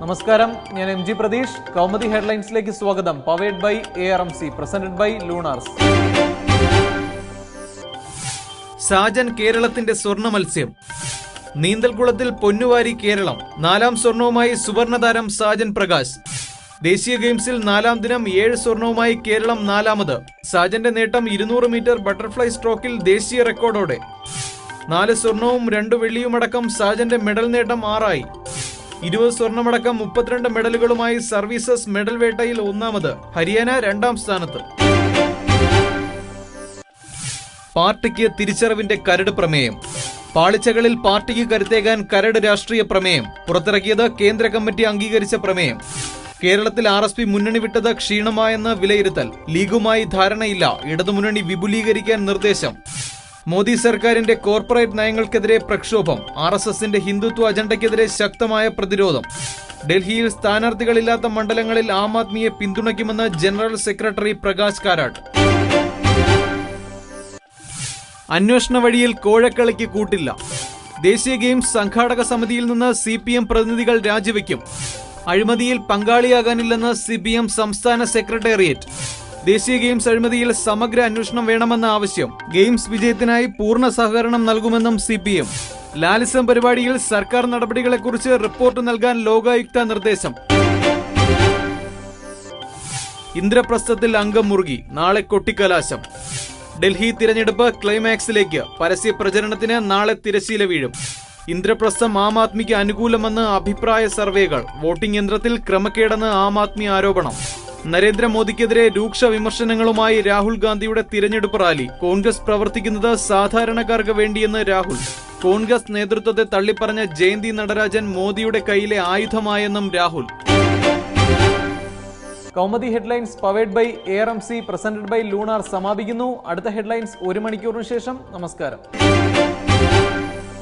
നമസ്കാരം. ഞാൻ M G Pratheesh. Kaumudi ഹെഡ്ലൈൻസിലേക്ക് സ്വാഗതം. Powered by A R M C presented by Lunars Sajan കേരളത്തിന്റെ സ്വർണ മത്സ്യം. നീന്തൽക്കുളത്തിൽ പൊന്നുവാരി കേരളം. നാലാം സ്വർണവുമായി സുവർണതാരം സാജൻ പ്രകാശ്. ദേശീയ ഗെയിംസിൽ നാലാം ദിനം ഏഴ് സ്വർണവുമായി കേരളം നാലാമത്. സാജന്റെ നേട്ടം ഇരുന്നൂറ് മീറ്റർ ബട്ടർഫ്ലൈ സ്ട്രോക്കിൽ ദേശീയ റെക്കോർഡോടെ. നാല് സ്വർണവും രണ്ട് വെള്ളിയുമടക്കം സാജന്റെ മെഡൽ നേട്ടം ആറായി. ഇരുപത് സ്വർണമടക്കം മുപ്പത്തിരണ്ട് മെഡലുകളുമായി സർവീസസ് മെഡൽ വേട്ടയിൽ ഒന്നാമത് ഹരിയാന രണ്ടാം സ്ഥാനത്ത്. പാർട്ടിക്ക് തിരിച്ചറിവിന്റെ കരട് പ്രമേയം. പാളിച്ചകളിൽ പാർട്ടിക്ക് കരുത്തേകാൻ കരട് രാഷ്ട്രീയ പ്രമേയം. പുറത്തിറക്കിയത് കേന്ദ്ര കമ്മിറ്റി അംഗീകരിച്ച പ്രമേയം. കേരളത്തിൽ ആർ എസ് പി മുന്നണി വിട്ടത് ക്ഷീണമായെന്ന് വിലയിരുത്തൽ. ലീഗുമായി ധാരണയില്ല. ഇടതുമുന്നണി വിപുലീകരിക്കാൻ നിർദ്ദേശം. മോദി സർക്കാരിന്റെ കോർപ്പറേറ്റ് നയങ്ങൾക്കെതിരെ പ്രക്ഷോഭം ആർ എസ് എസിന്റെ ഹിന്ദുത്വ അജണ്ടയ്ക്കെതിരെ ശക്തമായ പ്രതിരോധം. ഡൽഹിയിൽ സ്ഥാനാർത്ഥികളില്ലാത്ത മണ്ഡലങ്ങളിൽ ആം ആദ്മിയെ പിന്തുണയ്ക്കുമെന്ന് ജനറൽ സെക്രട്ടറി പ്രകാശ് കാരാട്ട്. അന്വേഷണ വഴിയിൽ കോഴക്കളിക്ക് കൂട്ടില്ല. ദേശീയ ഗെയിംസ് സംഘാടക സമിതിയിൽ നിന്ന് സി പി എം പ്രതിനിധികൾ രാജിവെക്കും. അഴിമതിയിൽ പങ്കാളിയാകാനില്ലെന്ന് സി പി എം സംസ്ഥാന സെക്രട്ടേറിയറ്റ്. ദേശീയ ഗെയിംസ് അഴിമതിയിൽ സമഗ്ര അന്വേഷണം വേണമെന്ന ആവശ്യം. ഗെയിംസ് വിജയത്തിനായി പൂർണ സഹകരണം നൽകുമെന്നും സി പി എം ലാലിസം പരിപാടിയിൽ സർക്കാർ നടപടികളെക്കുറിച്ച് റിപ്പോർട്ട് നൽകാൻ ലോകായുക്ത നിർദ്ദേശം. ഇന്ദ്രപ്രസ്ഥത്തിൽ അംഗം മുറുകി. നാളെ കൊട്ടിക്കലാശം. ഡൽഹി തിരഞ്ഞെടുപ്പ് ക്ലൈമാക്സിലേക്ക്. പരസ്യ പ്രചരണത്തിന് നാളെ തിരശീല വീഴും. ഇന്ദ്രപ്രസ്ഥം ആം ആദ്മിക്ക് അനുകൂലമെന്ന് അഭിപ്രായ സർവേകൾ. വോട്ടിംഗ് യന്ത്രത്തിൽ ക്രമക്കേടെന്ന് ആം ആദ്മി ആരോപണം. നരേന്ദ്രമോദിക്കെതിരെ രൂക്ഷ വിമർശനങ്ങളുമായി രാഹുൽ ഗാന്ധിയുടെ തിരഞ്ഞെടുപ്പ് റാലി. കോൺഗ്രസ് പ്രവർത്തിക്കുന്നത് സാധാരണക്കാർക്ക് വേണ്ടിയെന്ന് രാഹുൽ. കോൺഗ്രസ് നേതൃത്വത്തെ തള്ളിപ്പറഞ്ഞ ജയന്തി നടരാജൻ മോദിയുടെ കയ്യിലെ ആയുധമായെന്നും Rahul. Kaumudi headlines powered by A R M C presented by Lunar സമാപിക്കുന്നു. അടുത്ത ഹെഡ്ലൈൻസ് ഒരു മണിക്കൂറിന് ശേഷം. നമസ്കാരം.